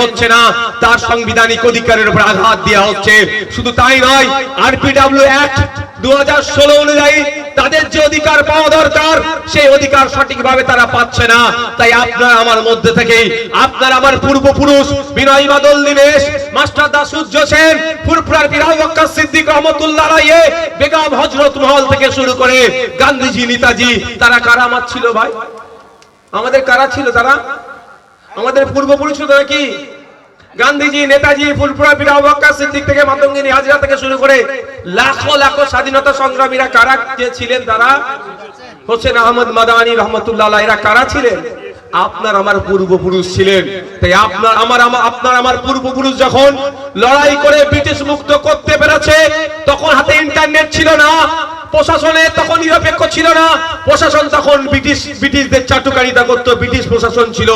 হচ্ছে না। তার সাংবিধানিক অধিকারের উপর আঘাত দেওয়া হচ্ছে। শুধু তাই নয় আরপিডব্লিউ অ্যাক্ট দু অনুযায়ী তাদের যে অধিকার পাওয়া দরকার, সেই অধিকার সঠিকভাবে তারা পাচ্ছে না। তাই আমার মধ্যে থেকে আপনার আমার পূর্বপুরুষ বিনয় বাদল দিনেশ মাস্টার সূর্য সেন ফুরফুরার বিরাজ সিদ্দিক রহমতুল্লাহ রায়ে, বেগম হজরত মহল থেকে শুরু করে গান্ধীজি, নেতাজি, তারা কারামাত ছিল ভাই? আমাদের কারা ছিল তারা? আমাদের পূর্বপুরুষ কি? গান্ধীজি, নেতাজি, ফুলপুরা, বীর আবাক্কা সিদ্দিক থেকে মাতঙ্গিনী, হাজরা থেকে শুরু করে লাখো লাখো স্বাধীনতা সংগ্রামীরা কারা যে ছিলেন তারা? হোসেন আহমদ মাদানী রহমতুল্লাহ এরা কারা ছিলেন? আপনার আমার পূর্বপুরুষ ছিলেন। তাই আপনার আমার আপনার আমার পূর্বপুরুষ যখন লড়াই করে ব্রিটিশ মুক্ত করতে পেরেছে, তখন হাতে ইন্টারনেট ছিল না। প্রশাসনে তখন নিরপেক্ষ ছিল না। প্রশাসন তখন ব্রিটিশ ব্রিটিশদের চাটুকারিতা করতো। ব্রিটিশ প্রশাসন ছিল।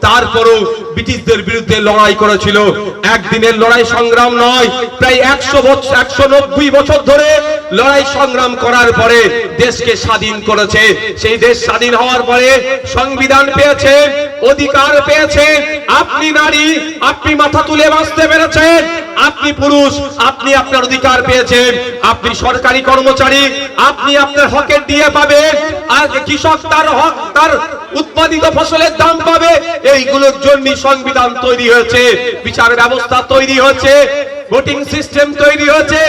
তারপরও ব্রিটিশদের বিরুদ্ধে লড়াই করেছিল। একদিনের লড়াই সংগ্রাম নয়, প্রায় একশো বছর একশো নব্বই বছর ধরে লড়াই সংগ্রাম করার পরে দেশকে স্বাধীন করেছে। সেই দেশ স্বাধীন হওয়ার পরে সংবিধান পেয়েছে, অধিকার পেয়েছে। আপনি নারী, আপনি মাথা তুলে বাঁচতে পেরেছেন। আপনি পুরুষ, আপনি আপনার অধিকার পেয়েছেন। আপনি সরকারি কর্মচারী, আপনি আপনার হকের দিয়ে পাবেন। আর কৃষক, তার হক তার উৎপাদিত ফসলের দাম পাবে। এইগুলোর জন্য সংবিধান তৈরি হয়েছে বিচার ব্যবস্থা তৈরি হয়েছে। ভোটিং সিস্টেম তৈরি হয়েছে।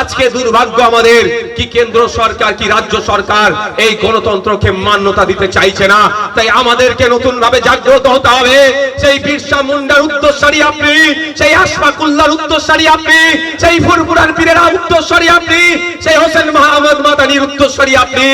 আজকে দুর্ভাগ্য আমাদের কি কেন্দ্র সরকার, কি রাজ্য সরকার এই গণতন্ত্রকে মান্যতা দিতে চাইছে না। তাই আমাদেরকে নতুন ভাবে জাগ্রত হতে হবে। সেই বিরসা মুন্ডার উত্তরসারী আপনি, সেই আশফাকুল্লার উত্তরসারী আপনি, সেই ফুরফুরার পীরেরা উত্তরসারী আপনি, সেই হোসেন মাহমুদ মাদানির উত্তরসারী আপনি,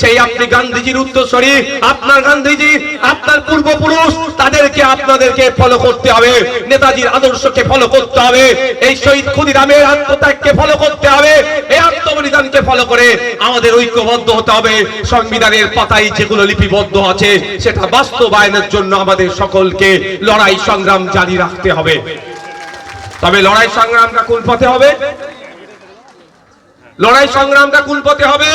সেই আপনি গান্ধীজির উত্তরসারী, আপনার গান্ধীজি, আপনার পূর্বপুরুষ, তাদেরকে আপনাদেরকে ফলো করতে হবে। নেতাজির আদর্শকে ফলো করতে হবে। এই শহীদ ক্ষুদিরামের আত্মত্যাগকে ফলো করতে হবে। এই আত্মবলিদানকে ফলো করে আমাদের ঐক্যবদ্ধ হতে হবে। সংবিধানের পাতায় যেগুলো লিপিবদ্ধ আছে, সেটা বাস্তবায়নের জন্য আমাদের সকলকে লড়াই সংগ্রাম জারি রাখতে হবে। তবে লড়াই সংগ্রামটা কোন পথে হবে? লড়াই সংগ্রামটা কোন পথে হবে?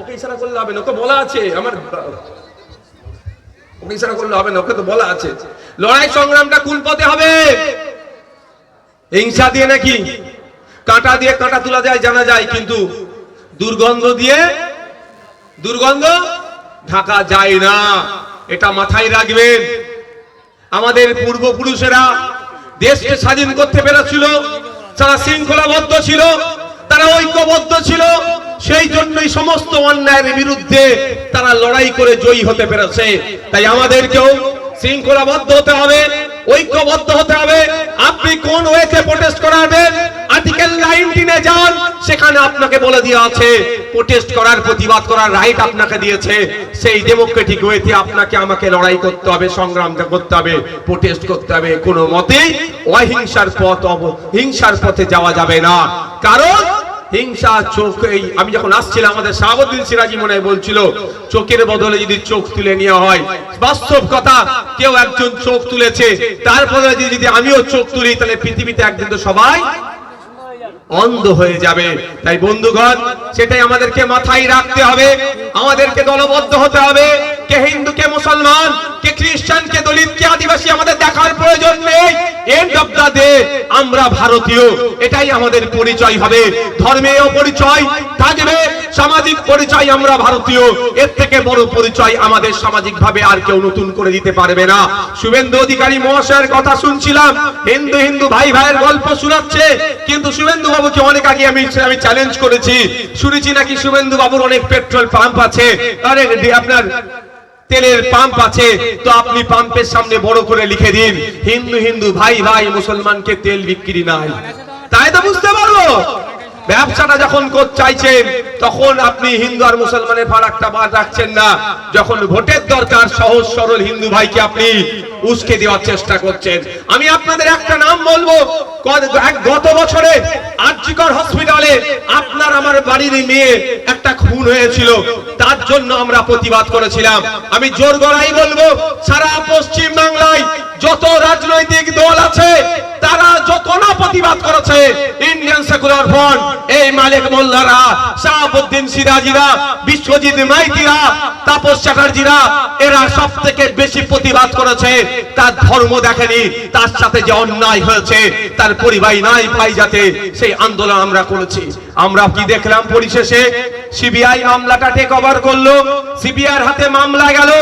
ওকে ইশারা করলে হবে না, ওকে বলা আছে। আমার ওকে ইশারা করলে হবে না, ওকে তো বলা আছে। লড়াই সংগ্রামটা কোন পথে হবে? হিংসা দিয়ে নাকি? কাঁটা দিয়ে কাঁটা তোলা যায় জানা যায়, কিন্তু দুর্গন্ধ দিয়ে দুর্গন্ধ ঢাকা যায় না। এটা মাথায় রাখবেন। আমাদের পূর্বপুরুষেরা দেশকে স্বাধীন করতে পেরেছিল তারা শৃঙ্খলাবদ্ধ ছিল, তারা ঐক্যবদ্ধ ছিল, সেই জন্যই সমস্ত অন্যায়ের বিরুদ্ধে তারা লড়াই করে জয়ী হতে পেরেছে। তাই আমাদেরকেও শৃঙ্খলাবদ্ধ হতে হবে। ঐক্যবদ্ধ হতে হবে। আপনি কোন ওয়েতে প্রোটেস্ট করাবেন? আর্টিকেল 19 এ যান, সেখানে আপনাকে বলে দেওয়া আছে প্রোটেস্ট করার, প্রতিবাদ করার রাইট আপনাকে দিয়েছে। সেই ডেমোক্রেটিক ওয়েতে আপনাকে আমাকে লড়াই করতে হবে, সংগ্রাম করতে হবে প্রোটেস্ট করতে হবে। কোনো মতেই অহিংসার পথ হিংসার পথে যাওয়া যাবে না। কারণ হিংসা, চোখ, এই, আমি যখন আসছিলাম, আমাদের শাহাবুদ্দিন সিরাজি মনে বলছিল, চোখের বদলে যদি চোখ তুলে নেওয়া হয়। বাস্তব কথা, কেউ একজন চোখ তুলেছে তারপরে যদি যদি আমিও চোখ তুলি, তাহলে পৃথিবীতে একদিন তো সবাই অন্ধ হয়ে যাবে। তাই বন্ধুগণ, সেটাই আমাদেরকে মাথায় রাখতে হবে, আমাদেরকে দলবদ্ধ হতে হবে, কে হিন্দু, কে মুসলমান, কে খ্রিস্টান, কে দলিত, কে আদিবাসী, আমাদের দেখার প্রয়োজন নেই। এন্ড অফ দা ডে আমরা ভারতীয়, এটাই আমাদের পরিচয় হবে। ধর্মীয় পরিচয়, থাকবে সামাজিক পরিচয় আমরা ভারতীয়। এর থেকে বড় পরিচয় আমাদের সামাজিক ভাবে আর কেউ নতুন করে দিতে পারবে না। শুভেন্দু অধিকারী মহাশয়ের কথা শুনছিলাম, হিন্দু হিন্দু ভাই ভাইয়ের গল্প শোনাচ্ছে। কিন্তু শুভেন্দু বাবুকে অনেক আগে আমি আমি চ্যালেঞ্জ করেছি। শুনেছি নাকি শুভেন্দু বাবুর অনেক পেট্রোল পাম্প আছে। অনেক আপনার তেলের পাম্প আছে, তো আপনি পাম্পের সামনে বড় করে লিখে দিন, হিন্দু হিন্দু, ভাই ভাই, মুসলমানকে তেল বিক্রি নাই। তাই তো বুঝতে পারব ব্যবসাটা যখন চাইছেন, তখন আপনি হিন্দু আর মুসলমানের ফারাকটা বাদ রাখছেন না। যখন ভোটের দরকার, সহজ, সরল হিন্দু ভাইকে আপনি উস্কে দেওয়ার চেষ্টা করছেন। আমি আপনাদের একটা নাম বলব গত বছরে আর্যিকর হসপিটালে আপনার, আমার বাড়ির মেয়ে খুন হয়েছিল, তার জন্য আমরা প্রতিবাদ করেছিলাম। আমি জোর গড়াই বলব, সারা পশ্চিম বাংলায় যত রাজনৈতিক দল আছে, তারা যত না প্রতিবাদ করেছে ইন্ডিয়ান সেকুলার ফ্রন্ট এই মালিক মোল্লারা শাহাবুদ্দিন সিরাজিরা, বিশ্বজিৎ মাইতিরা তাপস চ্যাটার্জিরা এরা সব থেকে বেশি প্রতিবাদ করেছে। তার ধর্ম দেখেনি, তার সাথে যে অন্যায় হয়েছে, তার পরিবাহী নাই ভাই যাতে সেই আন্দোলন আমরা করেছি। আমরা কি দেখলাম পরিশেষে? সিবিআই মামলাটা টেক ওভার করল সিবিআইর হাতে মামলা গেল।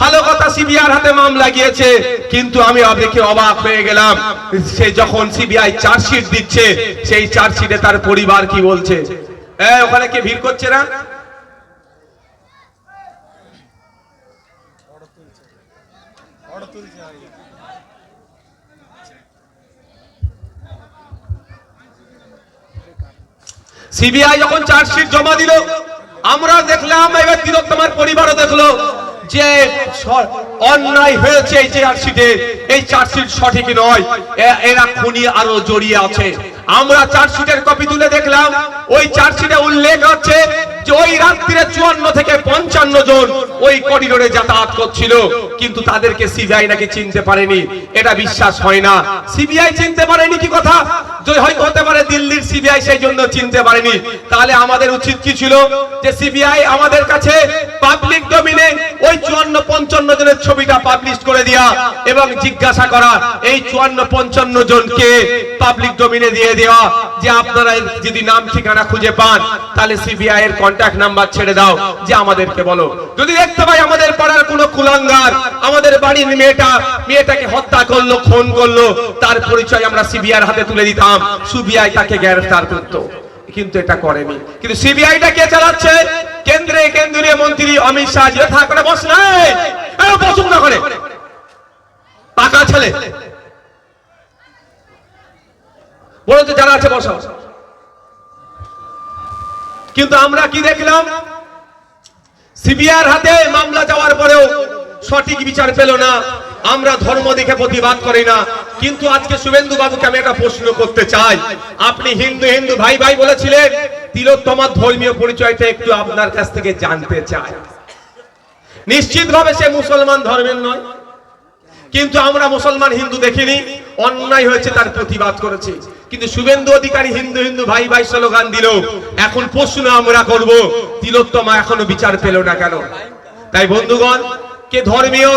ভালো কথা সিবিআর হাতে মামলা গিয়েছে, কিন্তু আমি দেখে অবাক হয়ে গেলাম, সে যখন সিবিআই চার্জশিট দিচ্ছে, সেই চার্জশিটে তার পরিবার কি বলছে? ওখানে কে ভিড় করছে না? সিবিআই যখন চার্জশিট জমা দিল, আমরা দেখলাম, এবার তিলোত্তমার পরিবারও দেখল যে অন্যায় হয়েছে এই চার্জশিটে এই চার্জশিট সঠিক নয় এরা খুনি আরও জড়িয়ে আছে। আমরা চার্জশিটের কপি তুলে দেখলাম। ওই চার্জশিটে উল্লেখ আছে যে ওই রাত্রিরে চুয়ান্ন থেকে পঞ্চান্ন জন ওই করিডোরে যাতায়াত করছিল। কিন্তু তাদেরকে সিবিআই নাকি চিনতে পারেনি। এটা বিশ্বাস হয় না। সিবিআই চিনতে পারেনি কি কথা? হয়তো হতে পারে, দিল্লির সিবিআই সেই জন্য চিনতে পারেনি। তাহলে আমাদের উচিত কি ছিল? যে সিবিআই আমাদের কাছে পাবলিক ডোমিনে ওই চুয়ান্ন পঞ্চান্ন জনের ছবিটা পাবলিশ করে দেয়া এবং জিজ্ঞাসা করা, এই চুয়ান্ন পঞ্চান্ন জনকে পাবলিক ডোমিনে দিয়ে দেওয়া, যে আপনারা যদি নাম ঠিকানা খুঁজে পান, তাহলে সিবিআই এর কন্ট্যাক্ট নাম্বার ছেড়ে দাও, যে আমাদেরকে বলো। যদি দেখতে পাই আমাদের পাড়ার কোনো কুলাঙ্গার, আমাদের বাড়ির মেয়েটা, মেয়েটাকে হত্যা করল, খুন করল, তার পরিচয় আমরা সিবিআই হাতে তুলে দিতাম সিবিআই তাকে গ্রেফতার করতো। কিন্তু এটা করেনি। কিন্তু সিবিআইটা কে চালাচ্ছে? কেন্দ্রে মন্ত্রী অমিত শাহ যে করে বস নাই। পছন্দ করে পাকা ছেলে। বলো যারা আছে বসা কিন্তু আমরা কি দেখলাম? সিবিআর হাতে মামলা যাওয়ার পরেও সঠিক বিচার পেল না। আমরা ধর্ম দেখে প্রতিবাদ করি না। কিন্তু আজকে শুভেন্দু বাবুকে আমি একটা প্রশ্ন করতে চাই। আপনি হিন্দু হিন্দু ভাই ভাই বলেছিলেন, তিলোত্তমার ধর্মীয় পরিচয়টা একটু আপনার কাছ থেকে জানতে চাই। নিশ্চিতভাবে সে মুসলমান ধর্মের নয়। কিন্তু আমরা মুসলমান হিন্দু দেখিনি, অন্যায় হয়েছে তার প্রতিবাদ করেছি। কিন্তু শুভেন্দু অধিকারী হিন্দু হিন্দু ভাই ভাই স্লোগান দিল, এখন প্রশ্ন আমরা করব, তিলোত্তমা এখনও বিচার পেল না কেন? তাই বন্ধুগণ কে ধর্মীয়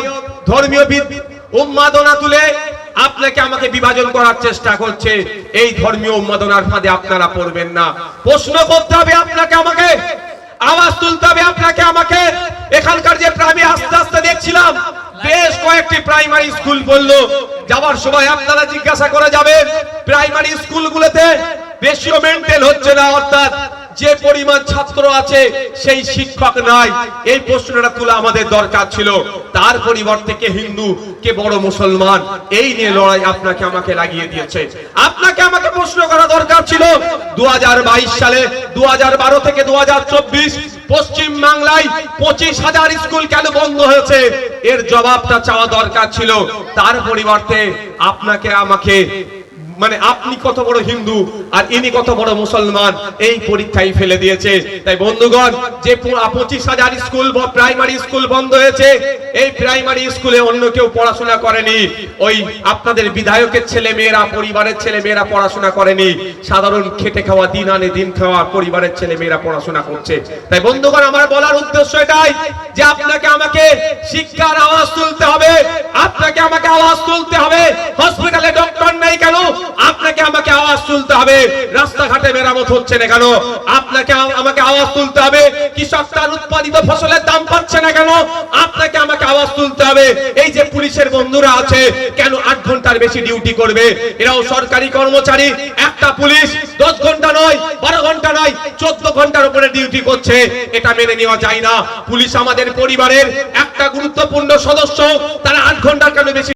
ধর্মীয় উন্মাদনা তুলে আপনাকে আমাকে বিভাজন করার চেষ্টা করছে, এই ধর্মীয় উন্মাদনার ফাঁদে আপনারা পড়বেন না। প্রশ্ন করতে হবে আপনাকে আমাকে, আওয়াজ তুলতে হবে আপনাকে আমাকে। এখানকার যে প্রাইমারি আস্তে আস্তে দেখছিলাম, বেশ কয়েকটি প্রাইমারি স্কুল বলল, যাওয়ার সময় আপনারা জিজ্ঞাসা করে যাবেন, প্রাইমারি স্কুলগুলোতে রেশিও মেনটেন হচ্ছে না, অর্থাৎ যে পরিমাণ ছাত্র আছে, সেই শিক্ষক নাই। এই প্রশ্নটা তোলা আমাদের দরকার ছিল। তার পরিবর্তে কে হিন্দু, কে বড় মুসলমান, এই নিয়ে লড়াই আপনাকে আমাকে লাগিয়ে দিয়েছে। আপনাকে আমাকে প্রশ্ন করা দরকার ছিল দু হাজার বাইশ সালে দু হাজার বারো থেকে দু হাজার চব্বিশ, পশ্চিম বাংলায় পঁচিশ হাজার স্কুল কেন বন্ধ হয়েছে? এর জবাবটা চাওয়া দরকার ছিল। তার পরিবর্তে আপনাকে আমাকে মানে আপনি কত বড় হিন্দু আর ইনি কত বড় মুসলমান, এই পরীক্ষায় ফেলে দিয়েছে। তাই বন্ধুগণ, যে পঁচিশ হাজার স্কুল বা প্রাইমারি স্কুল বন্ধ হয়েছে, এই প্রাইমারি স্কুলে অন্য কেউ পড়াশোনা করেনি। ওই আপনাদের বিধায়কের ছেলে মেয়েরা, পরিবারের ছেলে মেয়েরা পড়াশোনা করেনি। সাধারণ খেটে খাওয়া, দিন আনে দিন খাওয়া পরিবারের ছেলে মেয়েরা পড়াশোনা করছে। তাই বন্ধুগণ, আমার বলার উদ্দেশ্য এটাই যে আপনাকে আমাকে শিক্ষার আওয়াজ তুলতে হবে। আপনাকে আমাকে আওয়াজ তুলতে হবে। হসপিটালে ডক্টর নেই কেন? আপনাকে আমাকে আওয়াজ তুলতে হবে। রাস্তাঘাটে মেরামত হচ্ছে না কেন? আপনাকে আমাকে আওয়াজ তুলতে হবে। কৃষক তার উৎপাদিত ফসলের দাম পাচ্ছে না কেন? আপনাকে আমাকে আওয়াজ তুলতে হবে। এই যে পুলিশের বন্ধুরা আছে, কেন আট ঘণ্টার বেশি ডিউটি করবে? এরাও সরকারি কর্মচারী। একটা পুলিশ দশ ঘণ্টা নয়, বারো ঘণ্টা নয়, চোদ্দ ঘণ্টার উপরে ডিউটি করছে। এটা মেনে নেওয়া যায় না। পুলিশ আমাদের পরিবারের একটা গুরুত্বপূর্ণ সদস্য, তারা আট ঘণ্টার কেন বেশি